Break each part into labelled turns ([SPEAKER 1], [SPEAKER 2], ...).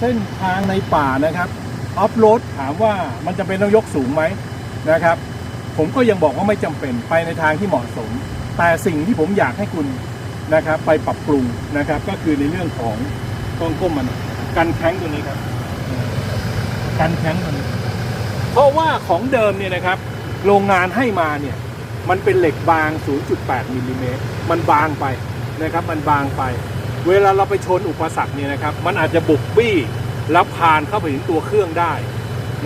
[SPEAKER 1] เส้นทางในป่านะครับออฟโรดถามว่ามันจะเป็นต้องยกสูงไหมนะครับ ผมก็ยังบอกว่าไม่จำเป็นไปในทางที่เหมาะสม แต่สิ่งที่ผมอยากให้คุณนะครับไปปรับปรุงนะครับ ก็คือในเรื่องของกล้องก้มมันกันแข้งตัวนี้ครับกันแข้งตัวนี้ เพราะว่าของเดิมเนี่ยนะครับ โรงงานให้มาเนี่ยมันเป็นเหล็กบาง 0.8มิลลิเมตรมันบางไปนะครับ มันบางไป เวลาเราไปชนอุปสรรคเนี่ยนะครับ มันอาจจะบุกบี้แล้วผ่านเข้าไปถึงตัวเครื่องได้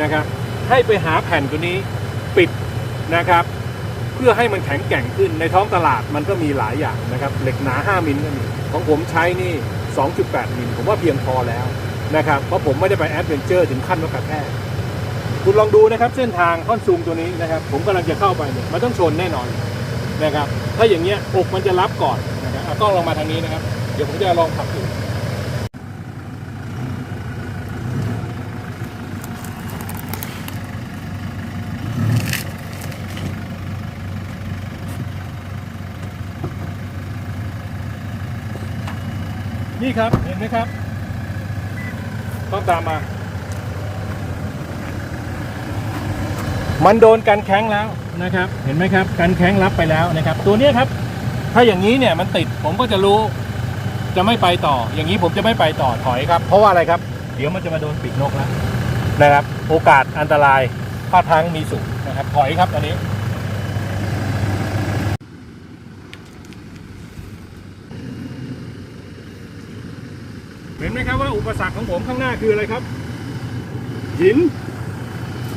[SPEAKER 1] นะครับ ให้ไปหาแผ่นตัวนี้ปิดนะครับ เพื่อให้มันแข็งแกร่งขึ้นในท้องตลาดมันก็มีหลายอย่างนะครับ เหล็กหนา 5 มิลก็มีของผมใช้นี่ 2.8 มิลผมว่าเพียงพอแล้วนะครับ เพราะผมไม่ได้ไปแอดเวนเจอร์ถึงขั้นว่ากระแทกคุณลองดูนะครับ เส้นทางท่อนซูมตัวนี้นะครับ ผมกำลังจะเข้าไปเนี่ยมันต้องชนแน่นอนนะครับ ถ้าอย่างเงี้ยอกมันจะรับก่อนนะครับเอากล้องลงมาทางนี้นะครับ ดี๋ยวผมจะลองขับดูนี่ครับ เห็นไหมครับ ต้องตามมา มันโดนกันแข้งแล้วนะครับ เห็นไหมครับ กันแข้งรับไปแล้วนะครับ ตัวนี้ครับ ถ้าอย่างนี้เนี่ยมันติดผมก็จะรู้ จะไม่ไปต่อ อย่างนี้ผมจะไม่ไปต่อถอยครับ เพราะว่าอะไรครับ เดี๋ยวมันจะมาโดนปีกนกแล้วนะครับ โอกาสอันตรายพลาดพลังมีสูงนะครับ ถอยครับตอนนี้เห็นไหมครับว่าอุปสรรคของผมข้างหน้าคืออะไรครับ หิน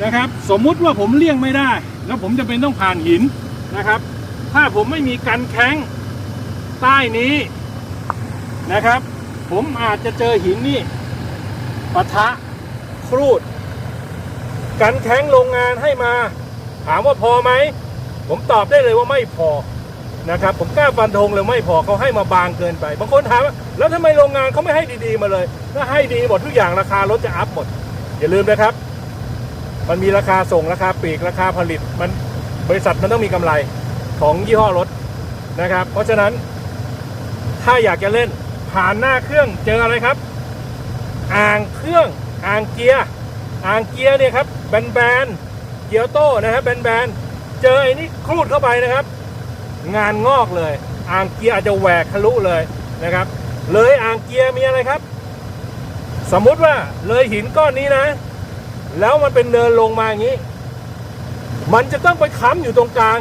[SPEAKER 1] นะครับ สมมุติว่าผมเลี่ยงไม่ได้ แล้วผมจะเป็นต้องผ่านหินนะครับ ถ้าผมไม่มีกันแข้งใต้นี้ นะครับ ผมอาจจะเจอหินนี่ปะทะครูด กันแข้งโรงงานให้มา ถามว่าพอไหม ผมตอบได้เลยว่าไม่พอนะครับ ผมกล้าฟันธงเลยไม่พอเขาให้มาบางเกินไป บางคนถามว่าแล้วทำไมโรงงานเขาไม่ให้ดีๆมาเลย ถ้าให้ดีหมดทุกอย่างราคารถจะอัพหมด อย่าลืมนะครับ มันมีราคาส่งราคาปลีกราคาผลิต มันบริษัทมันต้องมีกำไรของยี่ห้อรถนะครับ เพราะฉะนั้นถ้าอยากจะเล่น ผ่านหน้าเครื่องเจออะไรครับ อ่างเครื่องอ่างเกียร์อ่างเกียร์เนี่ยครับแบนๆเกียร์โต้นะครับแบนๆเจอไอ้นี่ครูดเข้าไปนะครับ งานงอกเลย อ่างเกียร์อาจจะแหวกทะลุเลยนะครับ เลยอ่างเกียร์มีอะไรครับ สมมุติว่าเลยหินก้อนนี้นะ แล้วมันเป็นเนินลงมาอย่างนี้ มันจะต้องไปค้ำอยู่ตรงกลาง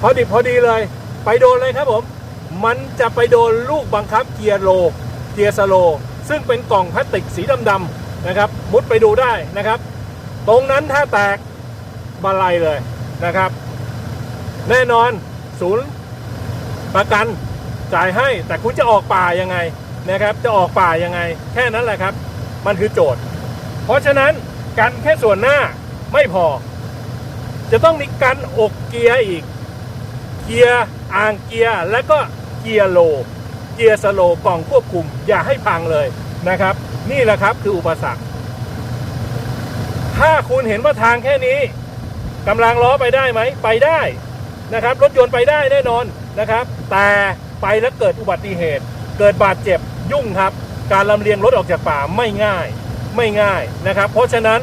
[SPEAKER 1] พอดีพอดีเลย ไปโดนเลยครับผม มันจะไปโดนลูกบังคับเกียร์โล เกียร์สโล ซึ่งเป็นกล่องพลาสติกสีดำๆนะครับ มุดไปดูได้นะครับ ตรงนั้นถ้าแตกบาลัยเลยนะครับ แน่นอนศูนย์ประกันจ่ายให้แต่คุณจะออกป่ายังไงนะครับ จะออกป่ายังไง แค่นั้นแหละครับ มันคือโจทย์ เพราะฉะนั้นกันแค่ส่วนหน้าไม่พอ จะต้องมีกันอกเกียร์อีก เกียร์อ่างเกียร์และก็ เกียร์โล เกียร์สโลกล่องควบคุมอย่าให้พังเลยนะครับ นี่แหละครับคืออุปสรรค ถ้าคุณเห็นว่าทางแค่นี้กำลังล้อไปได้ไหม ไปได้นะครับ รถยนต์ไปได้แน่นอนนะครับ แต่ไปแล้วเกิดอุบัติเหตุ เกิดบาดเจ็บยุ่งครับ การลำเลียงรถออกจากป่าไม่ง่าย ไม่ง่ายนะครับ เพราะฉะนั้น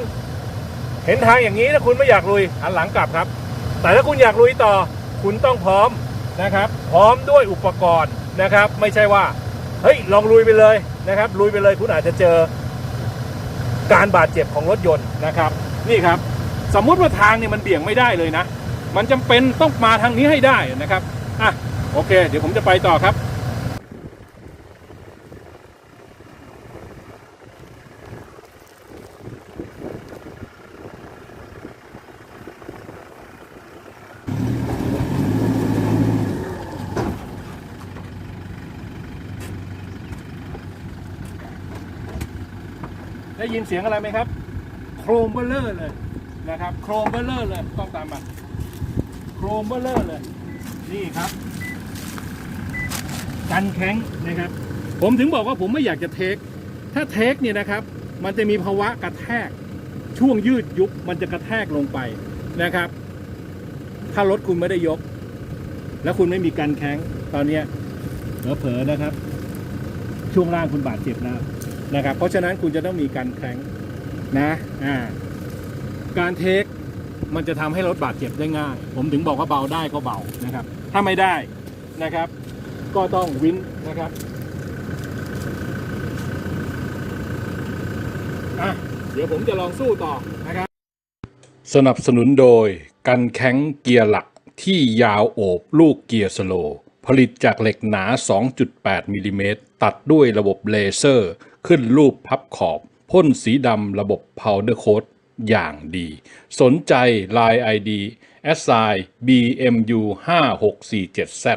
[SPEAKER 1] เห็นทางอย่างนี้ถ้าคุณไม่อยากลุยหันหลังกลับครับ แต่ถ้าคุณอยากลุยต่อ คุณต้องพร้อม นะครับ พร้อมด้วยอุปกรณ์นะครับ ไม่ใช่ว่าเฮ้ยลองลุยไปเลยนะครับ ลุยไปเลยคุณอาจจะเจอการบาดเจ็บของรถยนต์นะครับ นี่ครับ สมมุติว่าทางเนี่ยมันเบี่ยงไม่ได้เลยนะ มันจำเป็นต้องมาทางนี้ให้ได้นะครับอะโอเค เดี๋ยวผมจะไปต่อครับ ได้ยินเสียงอะไรไหมครับ โครมเบลเลอร์เลยนะครับ โครมเบลเลอร์เลยต้องตามมาโครมเบลเลอร์เลย นี่ครับ กันแข็งนะครับ ผมถึงบอกว่าผมไม่อยากจะเทค ถ้าเทคเนี่ยนะครับ มันจะมีภาวะกระแทก ช่วงยืดยุบมันจะกระแทกลงไปนะครับ ถ้ารถคุณไม่ได้ยก แล้วคุณไม่มีกันแข็งตอนเนี้เผลอๆนะครับ ช่วงล่างคุณบาดเจ็บแล้ว นะครับ เพราะฉะนั้นคุณจะต้องมีการแคร้งนะอ่าการเทคมันจะทำให้รถบาดเจ็บได้ง่าย ผมถึงบอกว่าเบาได้ก็เบานะครับ ถ้าไม่ได้นะครับ ก็ต้องวินนะครับอะเดี๋ยวผมจะลองสู้ต่อนะครับ สนับสนุนโดย กันแข้งเกียร์หลักที่ยาวโอบลูกเกียร์สโลว์ผลิตจากเหล็กหนา 2.8มิลลิเมตร ตัดด้วยระบบเลเซอร์ ขึ้นรูปพับขอบพ่นสีดำระบบ Powder Coat อย่างดี สนใจ Line ID s i BMU 5647Z